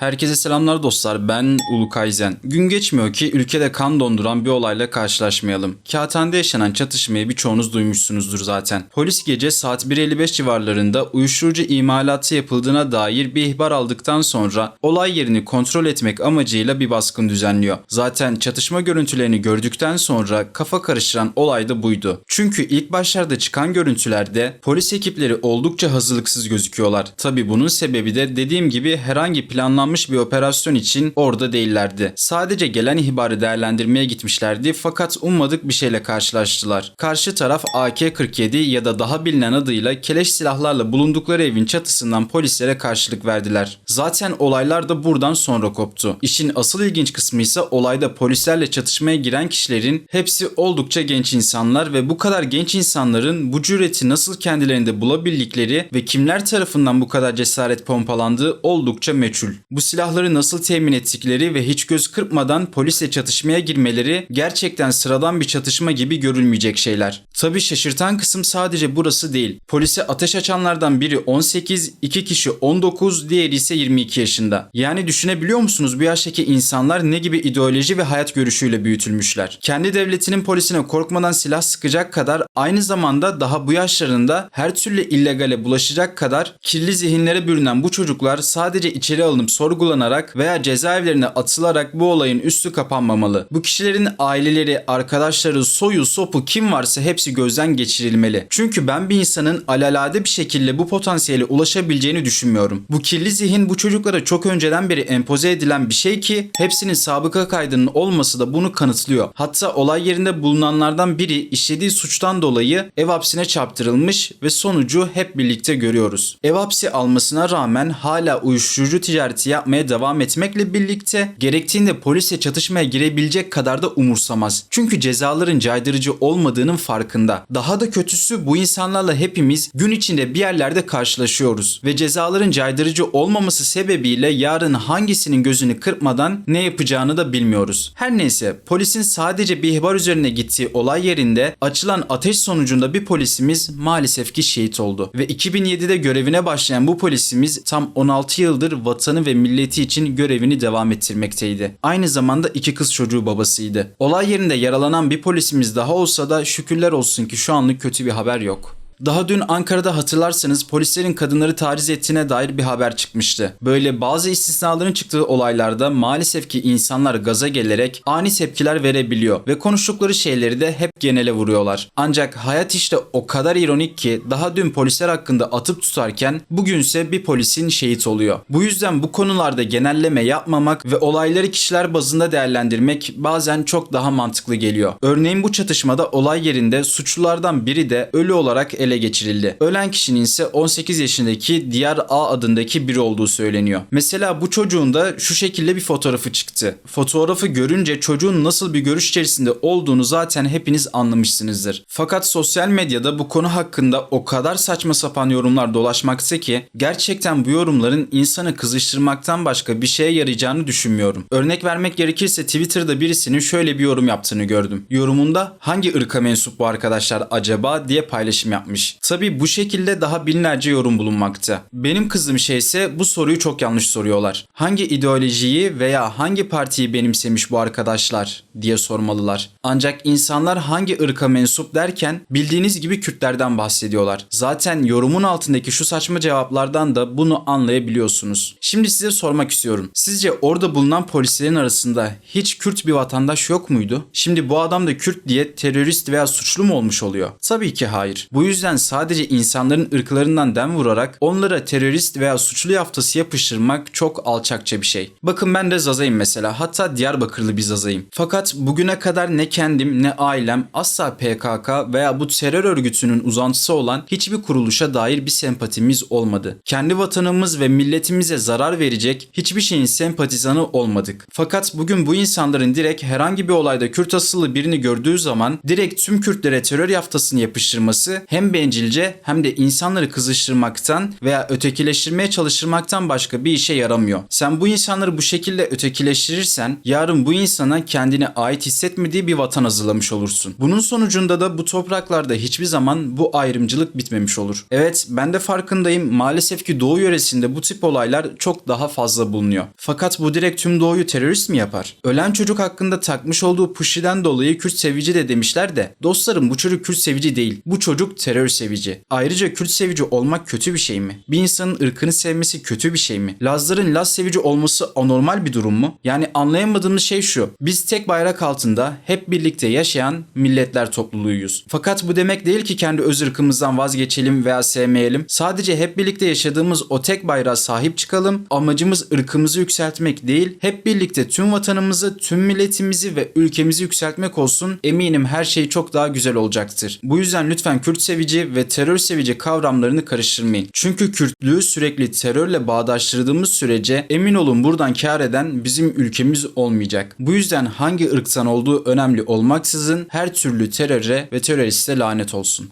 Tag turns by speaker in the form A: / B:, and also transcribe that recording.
A: Herkese selamlar dostlar ben Ulu Kaizen. Gün geçmiyor ki ülkede kan donduran bir olayla karşılaşmayalım. Kağıthane'de yaşanan çatışmayı birçoğunuz duymuşsunuzdur zaten. Polis gece saat 1.55 civarlarında uyuşturucu imalatı yapıldığına dair bir ihbar aldıktan sonra olay yerini kontrol etmek amacıyla bir baskın düzenliyor. Zaten çatışma görüntülerini gördükten sonra kafa karıştıran olay da buydu. Çünkü ilk başlarda çıkan görüntülerde polis ekipleri oldukça hazırlıksız gözüküyorlar. Tabi bunun sebebi de dediğim gibi herhangi planlanmış bir operasyon için orada değillerdi. Sadece gelen ihbarı değerlendirmeye gitmişlerdi fakat ummadık bir şeyle karşılaştılar. Karşı taraf AK-47 ya da daha bilinen adıyla keleş silahlarla bulundukları evin çatısından polislere karşılık verdiler. Zaten olaylar da buradan sonra koptu. İşin asıl ilginç kısmı ise olayda polislerle çatışmaya giren kişilerin hepsi oldukça genç insanlar ve bu kadar genç insanların bu cüreti nasıl kendilerinde bulabildikleri ve kimler tarafından bu kadar cesaret pompalandığı oldukça meçhul. Bu silahları nasıl temin ettikleri ve hiç göz kırpmadan polisle çatışmaya girmeleri gerçekten sıradan bir çatışma gibi görülmeyecek şeyler. Tabi şaşırtan kısım sadece burası değil. Polise ateş açanlardan biri 18, iki kişi 19, diğeri ise 22 yaşında. Yani düşünebiliyor musunuz bu yaştaki insanlar ne gibi ideoloji ve hayat görüşüyle büyütülmüşler? Kendi devletinin polisine korkmadan silah sıkacak kadar aynı zamanda daha bu yaşlarında her türlü illegale bulaşacak kadar kirli zihinlere bürünen bu çocuklar sadece içeri alınıp sorgulanarak veya cezaevlerine atılarak bu olayın üstü kapanmamalı. Bu kişilerin aileleri, arkadaşları, soyu, sopu kim varsa hepsi gözden geçirilmeli. Çünkü ben bir insanın alalade bir şekilde bu potansiyele ulaşabileceğini düşünmüyorum. Bu kirli zihin bu çocuklara çok önceden beri empoze edilen bir şey ki hepsinin sabıka kaydının olması da bunu kanıtlıyor. Hatta olay yerinde bulunanlardan biri işlediği suçtan dolayı ev hapsine çarptırılmış ve sonucu hep birlikte görüyoruz. Ev hapsi almasına rağmen hala uyuşturucu ticareti yapmaya devam etmekle birlikte gerektiğinde polisle çatışmaya girebilecek kadar da umursamaz. Çünkü cezaların caydırıcı olmadığının farkında. Daha da kötüsü bu insanlarla hepimiz gün içinde bir yerlerde karşılaşıyoruz ve cezaların caydırıcı olmaması sebebiyle yarın hangisinin gözünü kırpmadan ne yapacağını da bilmiyoruz. Her neyse polisin sadece bir ihbar üzerine gittiği olay yerinde açılan ateş sonucunda bir polisimiz maalesef ki şehit oldu. Ve 2007'de görevine başlayan bu polisimiz tam 16 yıldır vatanı ve milleti için görevini devam ettirmekteydi. Aynı zamanda iki kız çocuğu babasıydı. Olay yerinde yaralanan bir polisimiz daha olsa da şükürler olsun ki şu anlık kötü bir haber yok. Daha dün Ankara'da hatırlarsanız polislerin kadınları taciz ettiğine dair bir haber çıkmıştı. Böyle bazı istisnaların çıktığı olaylarda maalesef ki insanlar gaza gelerek ani tepkiler verebiliyor ve konuştukları şeyleri de hep genele vuruyorlar. Ancak hayat işte o kadar ironik ki daha dün polisler hakkında atıp tutarken bugünse bir polisin şehit oluyor. Bu yüzden bu konularda genelleme yapmamak ve olayları kişiler bazında değerlendirmek bazen çok daha mantıklı geliyor. Örneğin bu çatışmada olay yerinde suçlulardan biri de ölü olarak ele geçirildi. Ölen kişinin ise 18 yaşındaki Diyar A adındaki biri olduğu söyleniyor. Mesela bu çocuğun da şu şekilde bir fotoğrafı çıktı. Fotoğrafı görünce çocuğun nasıl bir görüş içerisinde olduğunu zaten hepiniz anlamışsınızdır. Fakat sosyal medyada bu konu hakkında o kadar saçma sapan yorumlar dolaşmakta ki gerçekten bu yorumların insanı kızıştırmaktan başka bir şeye yarayacağını düşünmüyorum. Örnek vermek gerekirse Twitter'da birisinin şöyle bir yorum yaptığını gördüm. Yorumunda hangi ırka mensup bu arkadaşlar acaba diye paylaşım yapmış. Tabi bu şekilde daha binlerce yorum bulunmakta. Benim kızdığım şey ise bu soruyu çok yanlış soruyorlar. Hangi ideolojiyi veya hangi partiyi benimsemiş bu arkadaşlar diye sormalılar. Ancak insanlar hangi ırka mensup derken bildiğiniz gibi Kürtlerden bahsediyorlar. Zaten yorumun altındaki şu saçma cevaplardan da bunu anlayabiliyorsunuz. Şimdi size sormak istiyorum. Sizce orada bulunan polislerin arasında hiç Kürt bir vatandaş yok muydu? Şimdi bu adam da Kürt diye terörist veya suçlu mu olmuş oluyor? Tabii ki hayır. Bu yüzden sadece insanların ırklarından dem vurarak onlara terörist veya suçlu yaftası yapıştırmak çok alçakça bir şey. Bakın ben de Zaza'yım mesela. Hatta Diyarbakırlı bir Zaza'yım. Fakat bugüne kadar ne kendim ne ailem asla PKK veya bu terör örgütünün uzantısı olan hiçbir kuruluşa dair bir sempatimiz olmadı. Kendi vatanımız ve milletimize zarar verecek hiçbir şeyin sempatizanı olmadık. Fakat bugün bu insanların direkt herhangi bir olayda Kürt asıllı birini gördüğü zaman direkt tüm Kürtlere terör yaftasını yapıştırması hem bencilce hem de insanları kızıştırmaktan veya ötekileştirmeye çalıştırmaktan başka bir işe yaramıyor. Sen bu insanları bu şekilde ötekileştirirsen yarın bu insana kendine ait hissetmediği bir vatan hazırlamış olursun. Bunun sonucunda da bu topraklarda hiçbir zaman bu ayrımcılık bitmemiş olur. Evet ben de farkındayım maalesef ki Doğu yöresinde bu tip olaylar çok daha fazla bulunuyor. Fakat bu direkt tüm Doğu'yu terörist mi yapar? Ölen çocuk hakkında takmış olduğu puşiden dolayı Kürt sevici de demişler de dostlarım bu çocuk Kürt sevici değil. Bu çocuk terör sevici. Ayrıca Kürt sevici olmak kötü bir şey mi? Bir insanın ırkını sevmesi kötü bir şey mi? Lazların Laz sevici olması anormal bir durum mu? Yani anlayamadığımız şey şu. Biz tek bayrak altında hep birlikte yaşayan milletler topluluğuyuz. Fakat bu demek değil ki kendi öz ırkımızdan vazgeçelim veya sevmeyelim. Sadece hep birlikte yaşadığımız o tek bayrağa sahip çıkalım. Amacımız ırkımızı yükseltmek değil, hep birlikte tüm vatanımızı, tüm milletimizi ve ülkemizi yükseltmek olsun. Eminim her şey çok daha güzel olacaktır. Bu yüzden lütfen Kürt sevici ve terör sevici kavramlarını karıştırmayın. Çünkü Kürtlüğü sürekli terörle bağdaştırdığımız sürece emin olun buradan kar eden bizim ülkemiz olmayacak. Bu yüzden hangi ırktan olduğu önemli olmaksızın her türlü teröre ve teröriste lanet olsun.